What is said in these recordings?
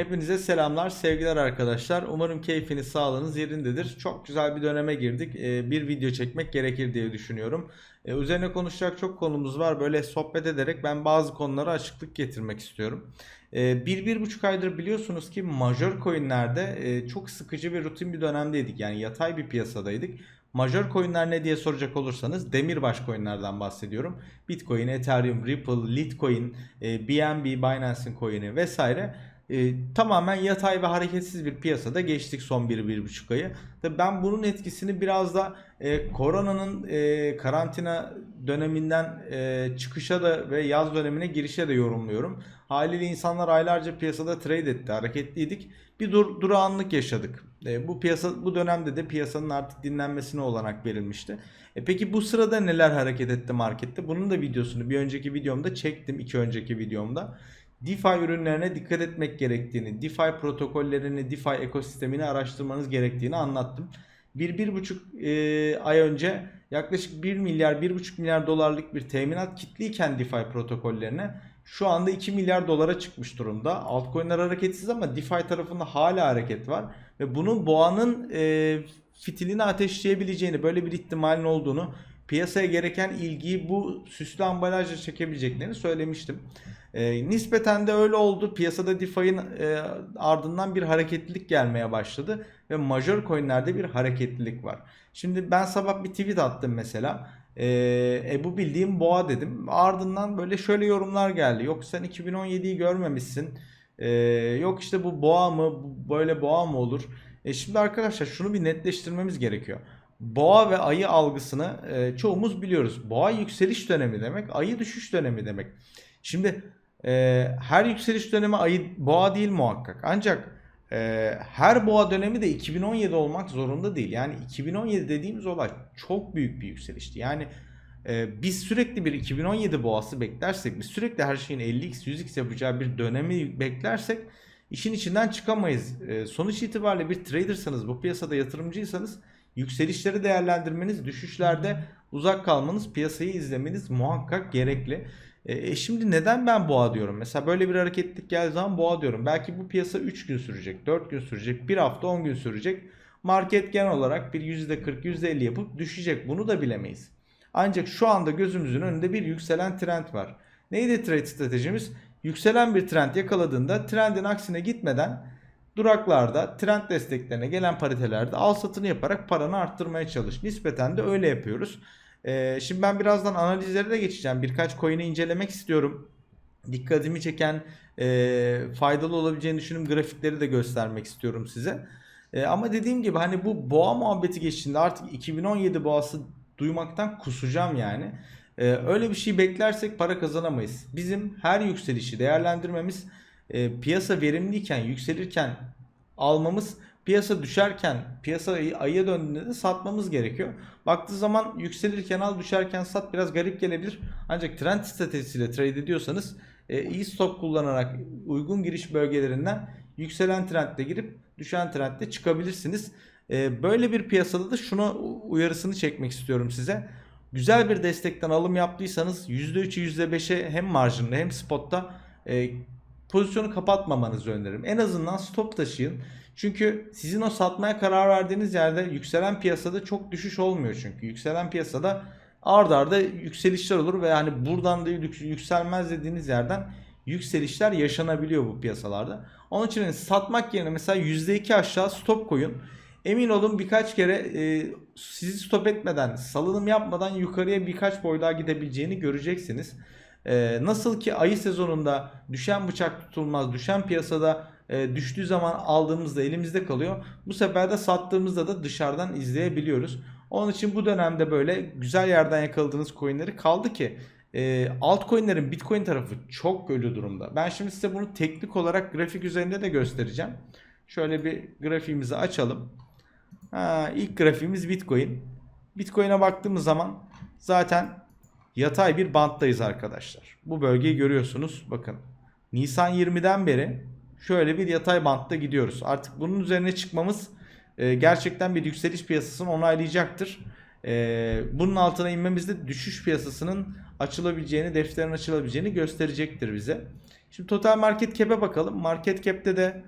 Hepinize selamlar, sevgiler arkadaşlar. Umarım keyfiniz, sağlığınız yerindedir. Çok güzel bir döneme girdik. Ee, bir video çekmek gerekir diye düşünüyorum. Ee, üzerine konuşacak çok konumuz var. Böyle sohbet ederek ben bazı konulara açıklık getirmek istiyorum. Ee, bir, bir buçuk aydır biliyorsunuz ki major coinlerde e, çok sıkıcı ve rutin bir dönemdeydik. Yani yatay bir piyasadaydık. Major coinler ne diye soracak olursanız demirbaş coinlerden bahsediyorum. Bitcoin, Ethereum, Ripple, Litecoin, e, BNB, Binance'in coin'i vesaire e, tamamen yatay ve hareketsiz bir piyasada geçtik son 1-1,5 ayı. Tabii ben bunun etkisini biraz da e, koronanın e, karantina döneminden e, çıkışa da ve yaz dönemine girişe de yorumluyorum. Haliyle insanlar aylarca piyasada trade etti, hareketliydik. Bir dur durağanlık yaşadık. E, bu piyasa bu dönemde de piyasanın artık dinlenmesine olanak verilmişti. E, peki bu sırada neler hareket etti markette? Bunun da videosunu bir önceki videomda çektim, iki önceki videomda. DeFi ürünlerine dikkat etmek gerektiğini, DeFi protokollerini, DeFi ekosistemini araştırmanız gerektiğini anlattım. 1-1,5 e, ay önce yaklaşık 1 milyar 1,5 milyar dolarlık bir teminat kitliyken DeFi protokollerine şu anda 2 milyar dolara çıkmış durumda. Altcoin'ler hareketsiz ama DeFi tarafında hala hareket var. Ve bunun boğanın e, fitilini ateşleyebileceğini, böyle bir ihtimalin olduğunu, piyasaya gereken ilgiyi bu süslü ambalajla çekebileceklerini söylemiştim. E, nispeten de öyle oldu. Piyasada DeFi'nin e, ardından bir hareketlilik gelmeye başladı ve major coinlerde bir hareketlilik var. Şimdi ben sabah bir tweet attım mesela. E, e bu bildiğim boğa dedim. Ardından böyle şöyle yorumlar geldi. Yok sen 2017'yi görmemişsin. E, yok işte bu boğa mı? Böyle boğa mı olur? E şimdi arkadaşlar şunu bir netleştirmemiz gerekiyor. Boğa ve ayı algısını e, çoğumuz biliyoruz. Boğa yükseliş dönemi demek, ayı düşüş dönemi demek. Şimdi e, her yükseliş dönemi ayı boğa değil muhakkak. Ancak e, her boğa dönemi de 2017 olmak zorunda değil. Yani 2017 dediğimiz olay çok büyük bir yükselişti. Yani e, biz sürekli bir 2017 boğası beklersek, biz sürekli her şeyin 50x 100x yapacağı bir dönemi beklersek işin içinden çıkamayız. E, sonuç itibariyle bir tradersanız, bu piyasada yatırımcıysanız yükselişleri değerlendirmeniz, düşüşlerde uzak kalmanız, piyasayı izlemeniz muhakkak gerekli. E, şimdi neden ben boğa diyorum? Mesela böyle bir hareketlik geldiği zaman boğa diyorum. Belki bu piyasa 3 gün sürecek, 4 gün sürecek, 1 hafta 10 gün sürecek. Market genel olarak bir %40, %50 yapıp düşecek. Bunu da bilemeyiz. Ancak şu anda gözümüzün önünde bir yükselen trend var. Neydi trade stratejimiz? Yükselen bir trend yakaladığında trendin aksine gitmeden duraklarda trend desteklerine gelen paritelerde al satını yaparak paranı arttırmaya çalış. Nispeten de öyle yapıyoruz. Ee, şimdi ben birazdan analizlere de geçeceğim. Birkaç coin'i incelemek istiyorum. Dikkatimi çeken e, faydalı olabileceğini düşündüğüm grafikleri de göstermek istiyorum size. E, ama dediğim gibi hani bu boğa muhabbeti geçtiğinde artık 2017 boğası duymaktan kusacağım yani. E, öyle bir şey beklersek para kazanamayız. Bizim her yükselişi değerlendirmemiz e, piyasa verimliyken, yükselirken almamız piyasa düşerken, piyasa ayıya döndüğünde de satmamız gerekiyor. Baktığı zaman yükselirken al, düşerken sat biraz garip gelebilir. Ancak trend stratejisiyle trade ediyorsanız e, iyi stop kullanarak uygun giriş bölgelerinden yükselen trendde girip düşen trendde çıkabilirsiniz. E, böyle bir piyasada da şunu uyarısını çekmek istiyorum size. Güzel bir destekten alım yaptıysanız %3'ü %5'e hem marjında hem spotta e, pozisyonu kapatmamanızı öneririm. En azından stop taşıyın. Çünkü sizin o satmaya karar verdiğiniz yerde yükselen piyasada çok düşüş olmuyor çünkü. Yükselen piyasada ard arda yükselişler olur ve yani buradan da yükselmez dediğiniz yerden yükselişler yaşanabiliyor bu piyasalarda. Onun için hani satmak yerine mesela %2 aşağı stop koyun. Emin olun birkaç kere e, sizi stop etmeden, salınım yapmadan yukarıya birkaç boy daha gidebileceğini göreceksiniz. E, nasıl ki ayı sezonunda düşen bıçak tutulmaz, düşen piyasada e, düştüğü zaman aldığımızda elimizde kalıyor. Bu sefer de sattığımızda da dışarıdan izleyebiliyoruz. Onun için bu dönemde böyle güzel yerden yakaladığınız coinleri kaldı ki e, altcoin'lerin Bitcoin tarafı çok ölü durumda. Ben şimdi size bunu teknik olarak grafik üzerinde de göstereceğim. Şöyle bir grafiğimizi açalım. Ha, ilk grafiğimiz Bitcoin. Bitcoin'e baktığımız zaman zaten yatay bir banttayız arkadaşlar. Bu bölgeyi görüyorsunuz. Bakın Nisan 20'den beri şöyle bir yatay bantta gidiyoruz. Artık bunun üzerine çıkmamız e, gerçekten bir yükseliş piyasasını onaylayacaktır. Ee, bunun altına inmemiz de düşüş piyasasının açılabileceğini, defterin açılabileceğini gösterecektir bize. Şimdi total market cap'e bakalım. Market cap'te de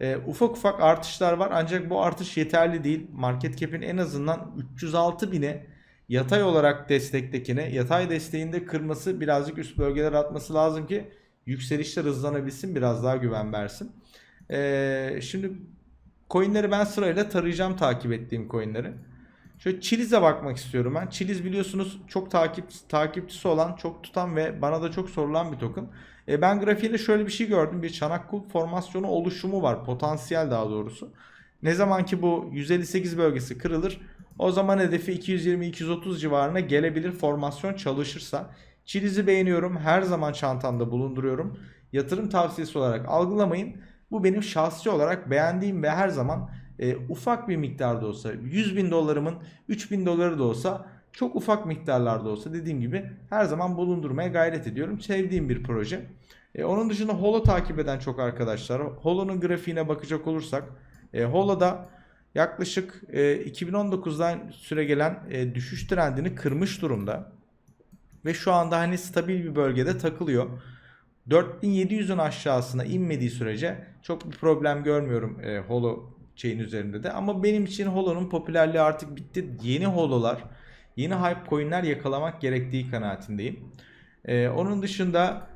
e, ufak ufak artışlar var ancak bu artış yeterli değil. Market cap'in en azından 306 bine yatay olarak destektekine, yatay desteğinde kırması birazcık üst bölgeler atması lazım ki yükselişler hızlanabilsin, biraz daha güven versin. Ee, şimdi coinleri ben sırayla tarayacağım takip ettiğim coinleri. Şöyle Chiliz'e bakmak istiyorum ben. Chiliz biliyorsunuz çok takip takipçisi olan, çok tutan ve bana da çok sorulan bir token. E, ben grafiğinde şöyle bir şey gördüm. Bir çanak kulp formasyonu oluşumu var. Potansiyel daha doğrusu. Ne zaman ki bu 158 bölgesi kırılır o zaman hedefi 220-230 civarına gelebilir formasyon çalışırsa. Chiliz'i beğeniyorum. Her zaman çantamda bulunduruyorum. Yatırım tavsiyesi olarak algılamayın. Bu benim şahsi olarak beğendiğim ve her zaman e, ufak bir miktarda olsa 100 bin dolarımın 3 bin doları da olsa çok ufak miktarlarda olsa dediğim gibi her zaman bulundurmaya gayret ediyorum. Sevdiğim bir proje. E, onun dışında Holo takip eden çok arkadaşlar. Holo'nun grafiğine bakacak olursak e, Holo'da yaklaşık e, 2019'dan süre gelen e, düşüş trendini kırmış durumda. Ve şu anda hani stabil bir bölgede takılıyor. 4700'ün aşağısına inmediği sürece çok bir problem görmüyorum e, Holo chain üzerinde de. Ama benim için Holo'nun popülerliği artık bitti. Yeni Holo'lar, yeni hype coinler yakalamak gerektiği kanaatindeyim. E, onun dışında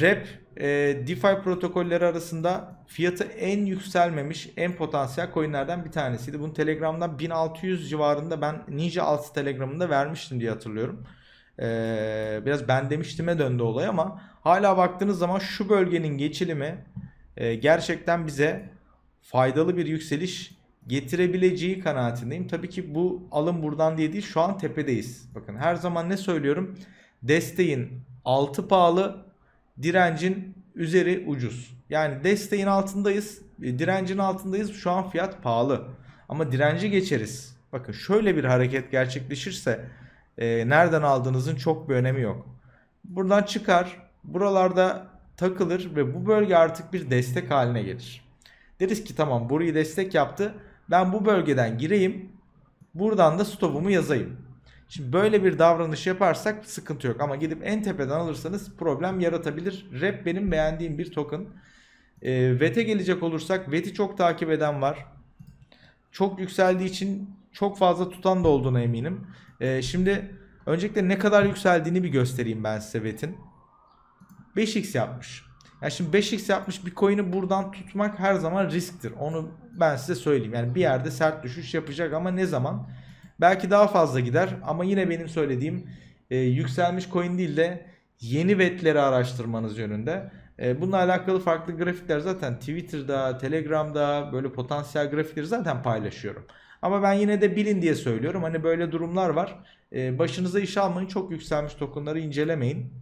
REP e, DeFi protokolleri arasında fiyatı en yükselmemiş, en potansiyel coinlerden bir tanesiydi. Bunu Telegram'dan 1600 civarında ben Ninja Alts Telegram'ında vermiştim diye hatırlıyorum. Ee, biraz ben demiştime döndü olay ama hala baktığınız zaman şu bölgenin geçilimi e, gerçekten bize faydalı bir yükseliş getirebileceği kanaatindeyim. Tabii ki bu alım buradan diye değil şu an tepedeyiz. Bakın her zaman ne söylüyorum? Desteğin altı pahalı, direncin üzeri ucuz. Yani desteğin altındayız, e, direncin altındayız. Şu an fiyat pahalı. Ama direnci geçeriz. Bakın şöyle bir hareket gerçekleşirse e, nereden aldığınızın çok bir önemi yok. Buradan çıkar, buralarda takılır ve bu bölge artık bir destek haline gelir. Deriz ki tamam burayı destek yaptı. Ben bu bölgeden gireyim. Buradan da stopumu yazayım. Şimdi böyle bir davranış yaparsak sıkıntı yok. Ama gidip en tepeden alırsanız problem yaratabilir. Rep benim beğendiğim bir token. E, VET'e gelecek olursak VET'i çok takip eden var. Çok yükseldiği için çok fazla tutan da olduğuna eminim. E, şimdi öncelikle ne kadar yükseldiğini bir göstereyim ben size VET'in. 5x yapmış. Yani şimdi 5x yapmış bir coin'i buradan tutmak her zaman risktir. Onu ben size söyleyeyim. Yani bir yerde sert düşüş yapacak ama ne zaman? Belki daha fazla gider ama yine benim söylediğim e, yükselmiş coin değil de yeni vetleri araştırmanız yönünde. E, bununla alakalı farklı grafikler zaten Twitter'da, Telegram'da böyle potansiyel grafikleri zaten paylaşıyorum. Ama ben yine de bilin diye söylüyorum. Hani böyle durumlar var. E, başınıza iş almayın. Çok yükselmiş tokenları incelemeyin.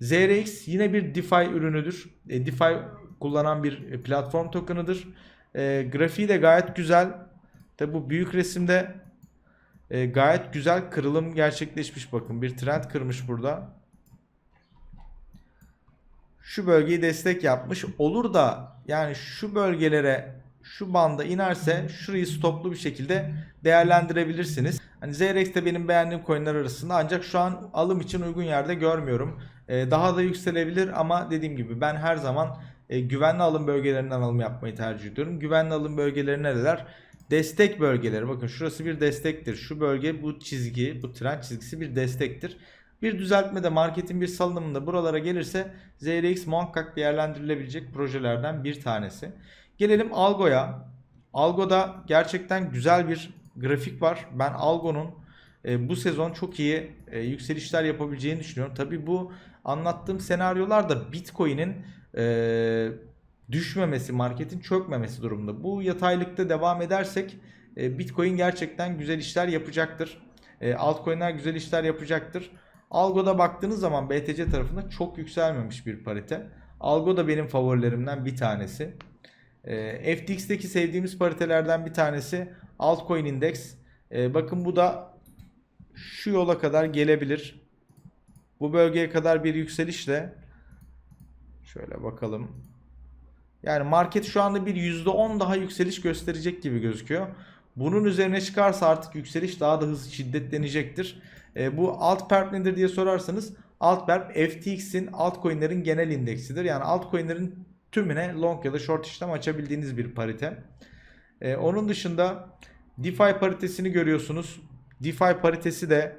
ZRX yine bir DeFi ürünüdür. E, DeFi kullanan bir platform tokenıdır. E, grafiği de gayet güzel. Tabi bu büyük resimde e, gayet güzel kırılım gerçekleşmiş bakın. Bir trend kırmış burada. Şu bölgeyi destek yapmış. Olur da yani şu bölgelere şu banda inerse şurayı stoplu bir şekilde değerlendirebilirsiniz. Hani ZRX de benim beğendiğim coinler arasında ancak şu an alım için uygun yerde görmüyorum. Ee, daha da yükselebilir ama dediğim gibi ben her zaman e, güvenli alım bölgelerinden alım yapmayı tercih ediyorum. Güvenli alım bölgeleri nereler? Destek bölgeleri. Bakın şurası bir destektir. Şu bölge bu çizgi, bu trend çizgisi bir destektir. Bir düzeltme de marketin bir salınımında buralara gelirse ZRX muhakkak değerlendirilebilecek projelerden bir tanesi. Gelelim Algo'ya. Algo'da gerçekten güzel bir grafik var. Ben Algo'nun e, bu sezon çok iyi e, yükselişler yapabileceğini düşünüyorum. Tabi bu anlattığım senaryolar da Bitcoin'in e, düşmemesi, marketin çökmemesi durumunda. Bu yataylıkta devam edersek e, Bitcoin gerçekten güzel işler yapacaktır. E, altcoin'ler güzel işler yapacaktır. Algo'da baktığınız zaman BTC tarafında çok yükselmemiş bir parite. Algo da benim favorilerimden bir tanesi. E, FTX'teki sevdiğimiz paritelerden bir tanesi altcoin index. Bakın bu da şu yola kadar gelebilir. Bu bölgeye kadar bir yükselişle şöyle bakalım. Yani market şu anda bir %10 daha yükseliş gösterecek gibi gözüküyor. Bunun üzerine çıkarsa artık yükseliş daha da hızlı şiddetlenecektir. E, bu alt perp nedir diye sorarsanız alt perp FTX'in altcoin'lerin genel indeksidir. Yani altcoin'lerin tümüne long ya da short işlem açabildiğiniz bir parite. E, onun dışında DeFi paritesini görüyorsunuz. DeFi paritesi de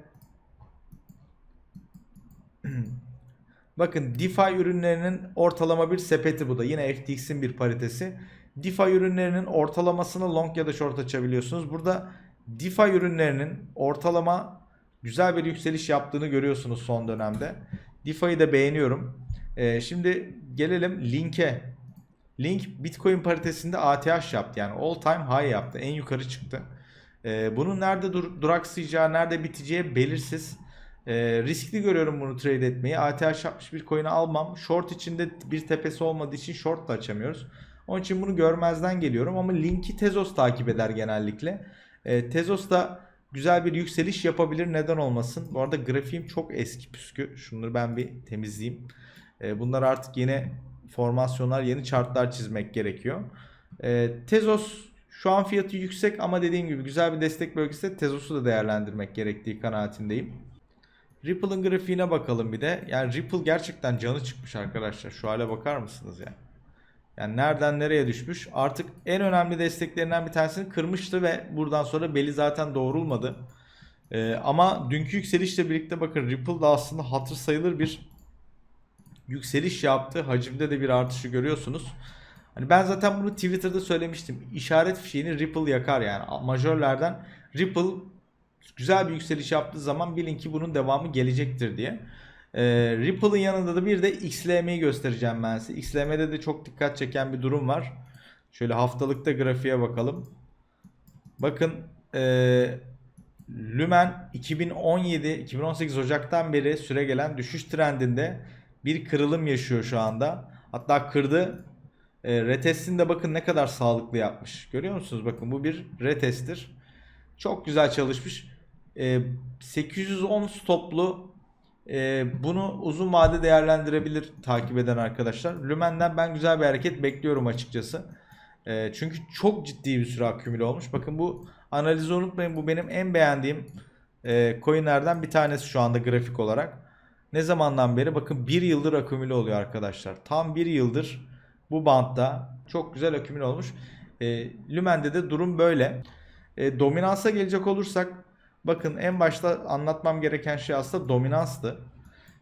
Bakın DeFi ürünlerinin ortalama bir sepeti bu da. Yine FTX'in bir paritesi. DeFi ürünlerinin ortalamasını long ya da short açabiliyorsunuz. Burada DeFi ürünlerinin ortalama güzel bir yükseliş yaptığını görüyorsunuz son dönemde. DeFi'yi de beğeniyorum. Ee, şimdi gelelim Link'e. Link Bitcoin paritesinde ATH yaptı. Yani all time high yaptı. En yukarı çıktı. Ee, bunun nerede dur duraksayacağı, nerede biteceği belirsiz. Ee, riskli görüyorum bunu trade etmeyi. ATH yapmış bir coin'i almam. Short içinde bir tepesi olmadığı için short da açamıyoruz. Onun için bunu görmezden geliyorum ama linki Tezos takip eder genellikle. Ee, Tezos da güzel bir yükseliş yapabilir neden olmasın. Bu arada grafiğim çok eski püskü. Şunları ben bir temizleyeyim. Ee, bunlar artık yeni formasyonlar, yeni chartlar çizmek gerekiyor. Ee, Tezos şu an fiyatı yüksek ama dediğim gibi güzel bir destek bölgesi Tezos'u da değerlendirmek gerektiği kanaatindeyim. Ripple'ın grafiğine bakalım bir de. Yani Ripple gerçekten canı çıkmış arkadaşlar. Şu hale bakar mısınız ya? Yani nereden nereye düşmüş? Artık en önemli desteklerinden bir tanesini kırmıştı ve buradan sonra beli zaten doğrulmadı. Ee, ama dünkü yükselişle birlikte bakın Ripple da aslında hatır sayılır bir yükseliş yaptı. Hacimde de bir artışı görüyorsunuz. Hani ben zaten bunu Twitter'da söylemiştim. İşaret fişeğini Ripple yakar yani. Majörlerden Ripple güzel bir yükseliş yaptığı zaman bilin ki bunun devamı gelecektir diye. Ee, Ripple'ın yanında da bir de XLM'yi göstereceğim ben size. XLM'de de çok dikkat çeken bir durum var. Şöyle haftalıkta grafiğe bakalım. Bakın ee, Lumen 2017-2018 Ocak'tan beri süre gelen düşüş trendinde bir kırılım yaşıyor şu anda. Hatta kırdı. E, retestini de bakın ne kadar sağlıklı yapmış. Görüyor musunuz? Bakın bu bir retesttir. Çok güzel çalışmış. E, 810 stoplu e, bunu uzun vade değerlendirebilir takip eden arkadaşlar. Lümen'den ben güzel bir hareket bekliyorum açıkçası. E, çünkü çok ciddi bir süre akümüle olmuş. Bakın bu analizi unutmayın. Bu benim en beğendiğim e, coinlerden bir tanesi şu anda grafik olarak. Ne zamandan beri? Bakın bir yıldır akümüle oluyor arkadaşlar. Tam bir yıldır bu bantta çok güzel akümüle olmuş. E, Lümen'de de durum böyle. Dominansa gelecek olursak bakın en başta anlatmam gereken şey aslında dominanstı.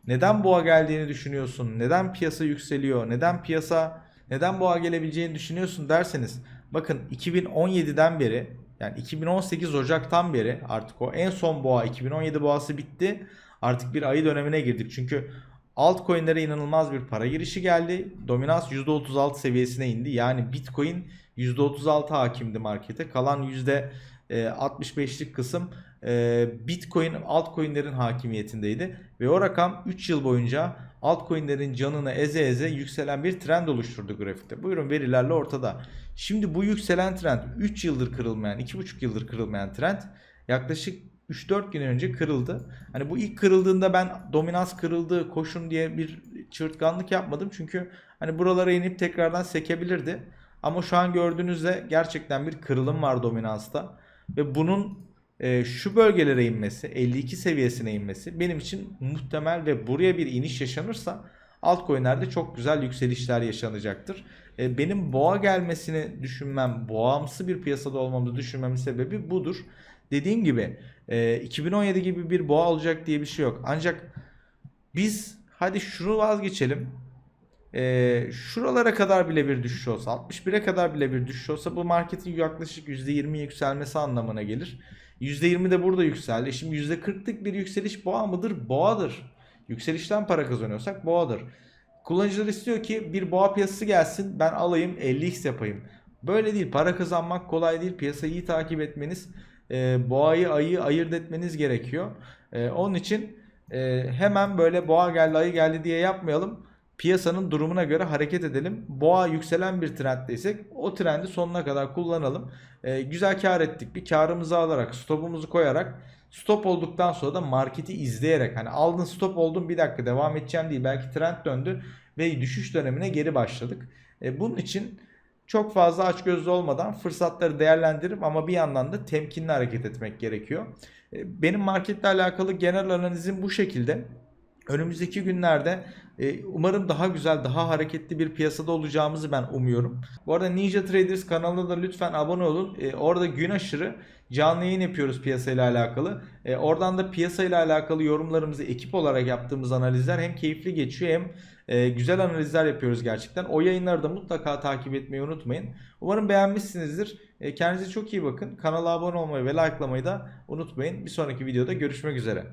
Neden boğa geldiğini düşünüyorsun? Neden piyasa yükseliyor? Neden piyasa neden boğa gelebileceğini düşünüyorsun derseniz bakın 2017'den beri yani 2018 Ocak'tan beri artık o en son boğa 2017 boğası bitti. Artık bir ayı dönemine girdik. Çünkü altcoin'lere inanılmaz bir para girişi geldi. Dominans %36 seviyesine indi. Yani Bitcoin %36 hakimdi markete. Kalan %65'lik kısım e, Bitcoin altcoin'lerin hakimiyetindeydi. Ve o rakam 3 yıl boyunca altcoin'lerin canını eze eze yükselen bir trend oluşturdu grafikte. Buyurun verilerle ortada. Şimdi bu yükselen trend 3 yıldır kırılmayan, 2,5 yıldır kırılmayan trend yaklaşık 3-4 gün önce kırıldı. Hani bu ilk kırıldığında ben dominans kırıldı koşun diye bir çırtkanlık yapmadım. Çünkü hani buralara inip tekrardan sekebilirdi. Ama şu an gördüğünüzde gerçekten bir kırılım var dominansta. Ve bunun e, şu bölgelere inmesi, 52 seviyesine inmesi benim için muhtemel ve buraya bir iniş yaşanırsa altcoin'lerde çok güzel yükselişler yaşanacaktır. E, benim boğa gelmesini düşünmem, boğamsı bir piyasada olmamı düşünmemin sebebi budur. Dediğim gibi e, 2017 gibi bir boğa olacak diye bir şey yok. Ancak biz hadi şunu vazgeçelim. E, şuralara kadar bile bir düşüş olsa 61'e kadar bile bir düşüş olsa bu marketin yaklaşık %20 yükselmesi anlamına gelir. %20 de burada yükseldi. Şimdi %40'lık bir yükseliş boğa mıdır? Boğadır. Yükselişten para kazanıyorsak boğadır. Kullanıcılar istiyor ki bir boğa piyasası gelsin ben alayım 50x yapayım. Böyle değil para kazanmak kolay değil piyasayı iyi takip etmeniz e, boğayı ayı ayırt etmeniz gerekiyor. E, onun için e, hemen böyle boğa geldi ayı geldi diye yapmayalım. Piyasanın durumuna göre hareket edelim. Boğa yükselen bir trenddeysek o trendi sonuna kadar kullanalım. E, güzel kar ettik. Bir karımızı alarak stopumuzu koyarak stop olduktan sonra da marketi izleyerek hani aldın stop oldun bir dakika devam edeceğim değil. Belki trend döndü ve düşüş dönemine geri başladık. E, bunun için çok fazla açgözlü olmadan fırsatları değerlendirip ama bir yandan da temkinli hareket etmek gerekiyor. E, Benim marketle alakalı genel analizim bu şekilde. Önümüzdeki günlerde e, umarım daha güzel, daha hareketli bir piyasada olacağımızı ben umuyorum. Bu arada Ninja Traders kanalına da lütfen abone olun. E, orada gün aşırı canlı yayın yapıyoruz piyasayla alakalı. E, oradan da piyasayla alakalı yorumlarımızı ekip olarak yaptığımız analizler hem keyifli geçiyor hem güzel analizler yapıyoruz gerçekten. O yayınları da mutlaka takip etmeyi unutmayın. Umarım beğenmişsinizdir. Kendinize çok iyi bakın. Kanala abone olmayı ve likelamayı da unutmayın. Bir sonraki videoda görüşmek üzere.